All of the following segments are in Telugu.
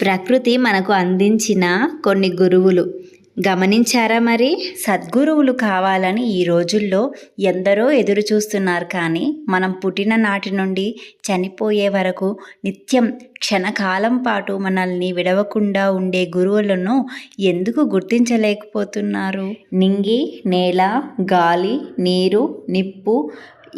ప్రకృతి మనకు అందించిన కొన్ని గురువులు. గమనించారా మరి? సద్గురువులు కావాలని ఈ రోజుల్లో ఎందరో ఎదురు చూస్తున్నారు కానీ మనం పుట్టిన నాటి నుండి చనిపోయే వరకు నిత్యం క్షణకాలం పాటు మనల్ని విడవకుండా ఉండే గురువులను ఎందుకు గుర్తించలేకపోతున్నారు? నింగి నేల గాలి నీరు నిప్పు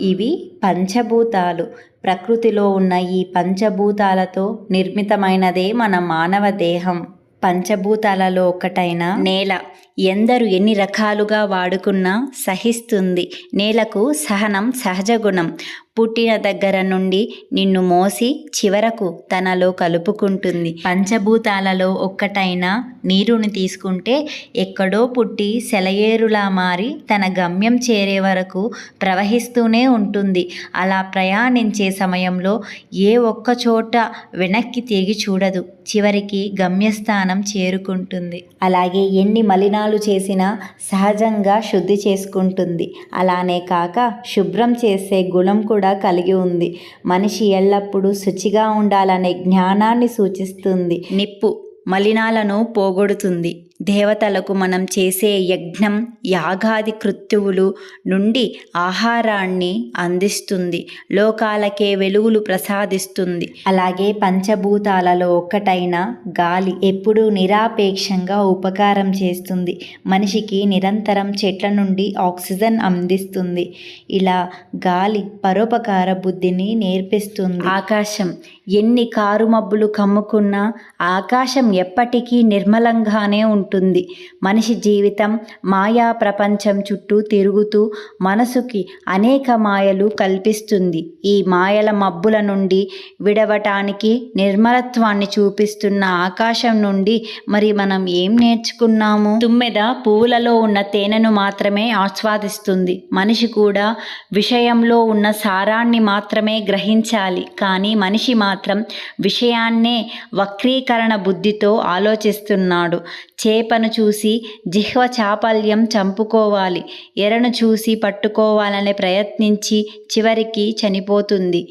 ఇవి పంచభూతాలు. ప్రకృతిలో ఉన్న ఈ పంచభూతాలతో నిర్మితమైనదే మన మానవ దేహం. పంచభూతాలలో ఒకటైన నేల ఎందరు ఎన్ని రకాలుగా వాడుకున్నా సహిస్తుంది. నేలకు సహనం సహజ గుణం పుట్టిన దగ్గర నుండి నిన్ను మోసి చివరకు తనలో కలుపుకుంటుంది. పంచభూతాలలో ఒక్కటైన నీరుని తీసుకుంటే ఎక్కడో పుట్టి సెలయేరులా మారి తన గమ్యం చేరే వరకు ప్రవహిస్తూనే ఉంటుంది. అలా ప్రయాణించే సమయంలో ఏ ఒక్క చోట వెనక్కి తిరిగి చూడదు. చివరికి గమ్యస్థానం చేరుకుంటుంది. అలాగే ఎన్ని మలినాలు చేసినా సహజంగా శుద్ధి చేసుకుంటుంది. అలానే కాక శుభ్రం చేసే గుణం కూడా కలిగి ఉంది. మనిషి ఎల్లప్పుడూ శుచిగా ఉండాలనే జ్ఞానాన్ని సూచిస్తుంది. నిప్పు మలినాలను పోగొడుతుంది. దేవతలకు మనం చేసే యజ్ఞం యాగాది కృత్యువులు నుండి ఆహారాన్ని అందిస్తుంది. లోకాలకే వెలుగులు ప్రసాదిస్తుంది. అలాగే పంచభూతాలలో ఒక్కటైన గాలి ఎప్పుడూ నిరాపేక్షంగా ఉపకారం చేస్తుంది. మనిషికి నిరంతరం చెట్ల నుండి ఆక్సిజన్ అందిస్తుంది. ఇలా గాలి పరోపకార బుద్ధిని నేర్పిస్తుంది. ఆకాశం ఎన్ని కారు మబ్బులు కమ్ముకున్నా ఆకాశం ఎప్పటికీ నిర్మలంగానే ఉంటుంది. ఉంటుంది మనిషి జీవితం మాయా ప్రపంచం చుట్టూ తిరుగుతూ మనసుకి అనేక మాయలు కల్పిస్తుంది. ఈ మాయల మబ్బుల నుండి విడవటానికి నిర్మలత్వాన్ని చూపిస్తున్న ఆకాశం నుండి మరి మనం ఏం నేర్చుకున్నాము? తుమ్మెద పువ్వులలో ఉన్న తేనెను మాత్రమే ఆస్వాదిస్తుంది. మనిషి కూడా విషయంలో ఉన్న సారాన్ని మాత్రమే గ్రహించాలి. కానీ మనిషి మాత్రం విషయాన్నే వక్రీకరణ బుద్ధితో ఆలోచిస్తున్నాడు. చే చేపను చూసి జిహ్వ చాపల్యం చంపుకోవాలి. ఎరను చూసి పట్టుకోవాలని ప్రయత్నించి చివరికి చనిపోతుంది.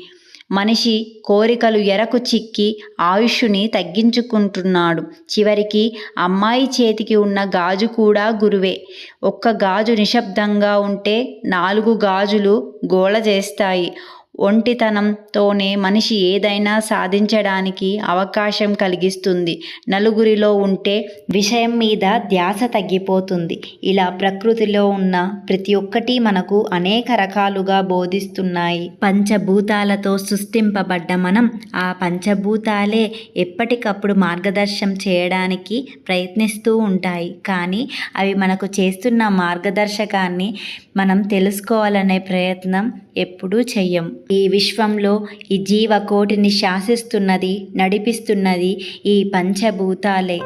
మనిషి కోరికలు ఎరకు చిక్కి ఆయుష్ని తగ్గించుకుంటున్నాడు. చివరికి అమ్మాయి చేతికి ఉన్న గాజు కూడా గురువే. ఒక్క గాజు నిశ్శబ్దంగా ఉంటే నాలుగు గాజులు గోల చేస్తాయి. ఒంటితనంతోనే మనిషి ఏదైనా సాధించడానికి అవకాశం కలిగిస్తుంది. నలుగురిలో ఉంటే విషయం మీద ధ్యాస తగ్గిపోతుంది. ఇలా ప్రకృతిలో ఉన్న ప్రతి ఒక్కటి మనకు అనేక రకాలుగా బోధిస్తున్నాయి. పంచభూతాలతో సృష్టింపబడ్డ మనం ఆ పంచభూతాలే ఎప్పటికప్పుడు మార్గదర్శనం చేయడానికి ప్రయత్నిస్తూ ఉంటాయి. కానీ అవి మనకు చేస్తున్న మార్గదర్శకాన్ని మనం తెలుసుకోవాలనే ప్రయత్నం ఎప్పుడూ చెయ్యం. ఈ విశ్వంలో ఈ జీవకోటిని శాసిస్తున్నది నడిపిస్తున్నది ఈ పంచభూతాలే.